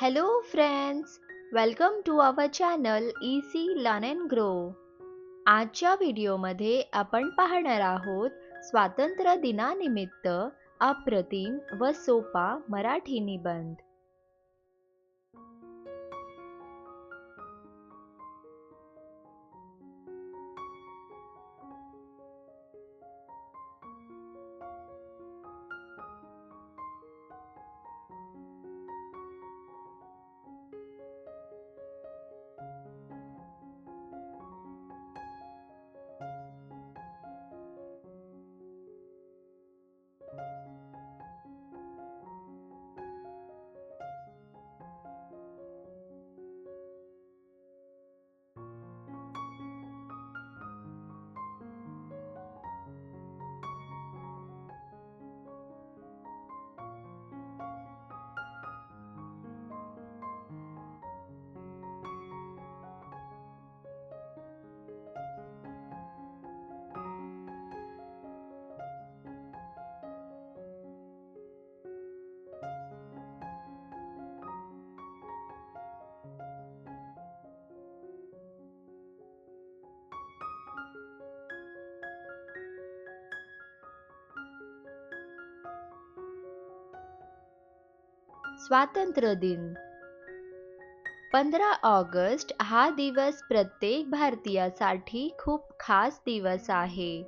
Hello friends welcome to our channel E C learn and grow आजच्या व्हिडिओमध्ये आपण पाहणार आहोत स्वातंत्र्य दिनानिमित्त अप्रतिम व सोपा मराठी निबंध. स्वातंत्र्य दिन. पंधरा ऑगस्ट हा दिवस प्रत्येक भारतीयासाठी खूप खास दिवस आहे.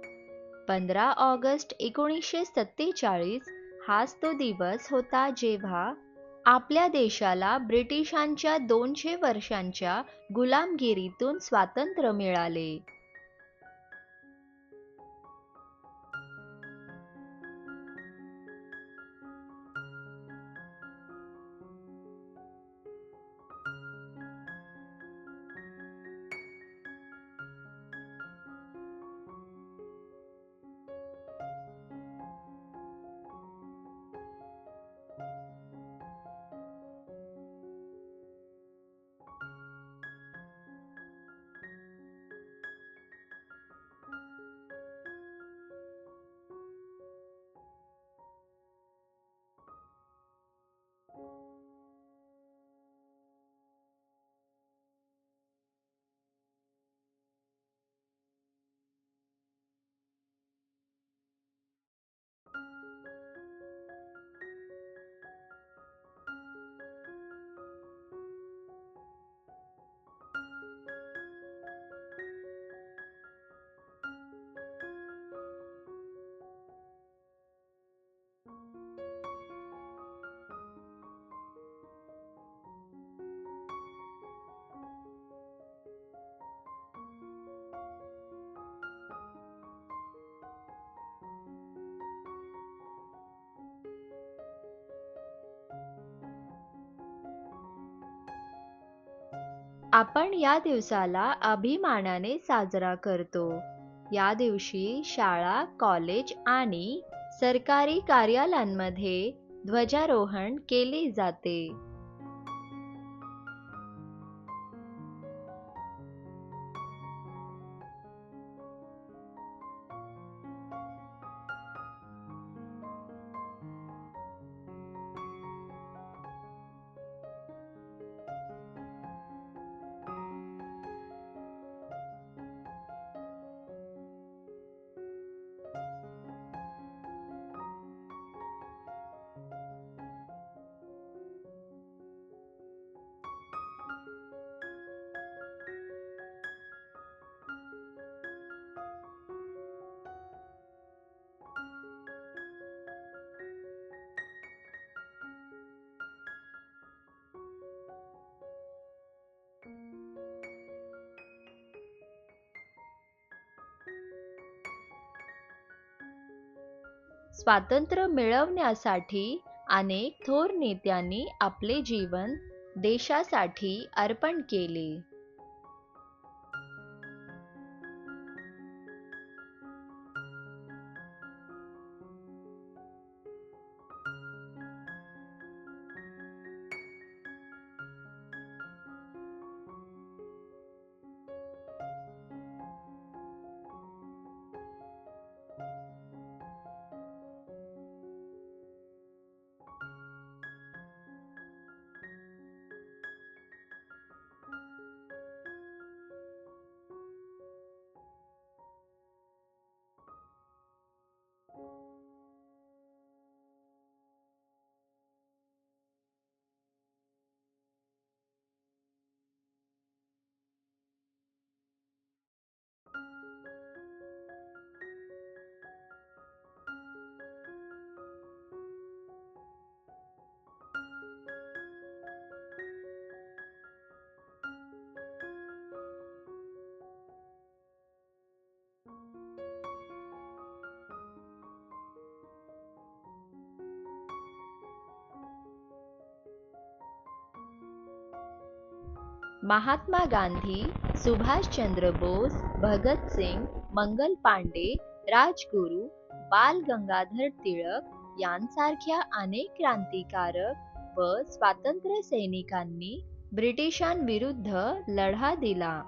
पंधरा ऑगस्ट एकोणीसशे सत्तेचाळीस हाच तो दिवस होता जेव्हा आपल्या देशाला ब्रिटिशांच्या दोनशे वर्षांच्या गुलामगिरीतून स्वातंत्र्य मिळाले. आपण या दिवसाला अभिमानाने साजरा करतो. या दिवशी शाळा कॉलेज आणि सरकारी कार्यालयांमध्ये ध्वजारोहण केले जाते. स्वातंत्र्य मिळवण्यासाठी अनेक थोर नेत्यांनी आपले जीवन देशासाठी अर्पण केले. महात्मा गांधी सुभाषचंद्र बोस भगतसिंग मंगल पांडे राजगुरू बाल गंगाधर टिळक यांसारख्या अनेक क्रांतिकारक व स्वातंत्र्य सैनिकांनी ब्रिटिशांविरुद्ध लढा दिला.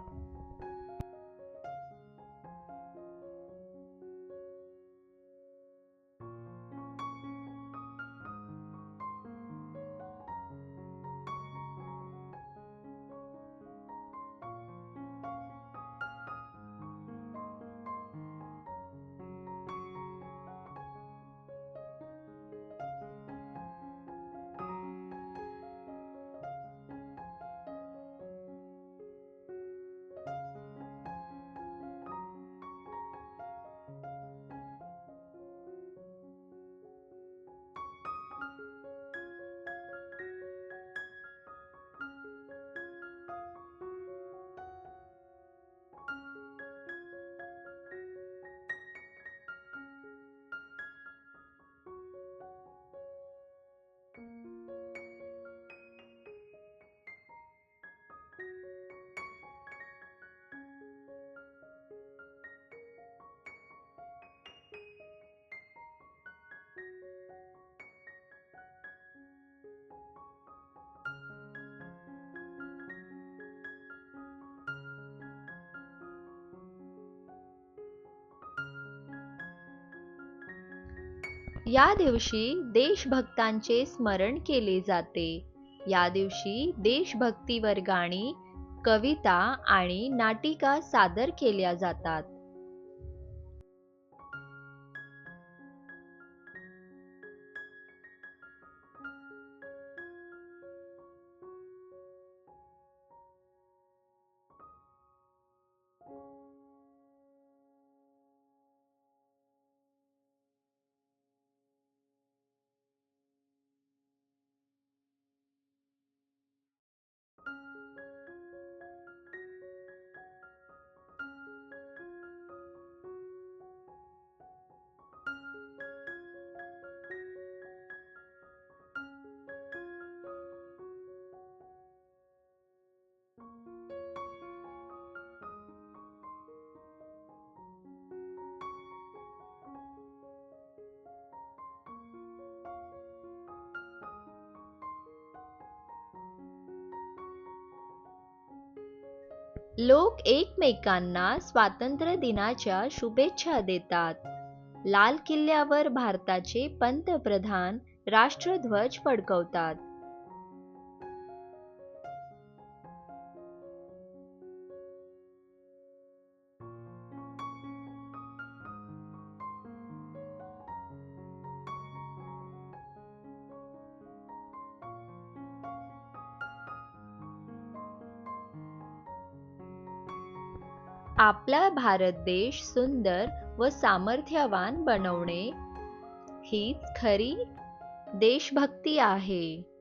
या दिवशी देशभक्तांचे स्मरण केले जाते. या दिवशी देशभक्तीवर गाणी कविता आणि नाटिका सादर केल्या जातात. लोक एकमेकांना स्वातंत्र्य दिनाच्या शुभेच्छा देतात. लाल किल्ल्यावर भारताचे पंतप्रधान राष्ट्रध्वज फडकवतात. आपला भारत देश सुंदर व सामर्थ्यवान बनवणे हीच खरी देशभक्ती आहे.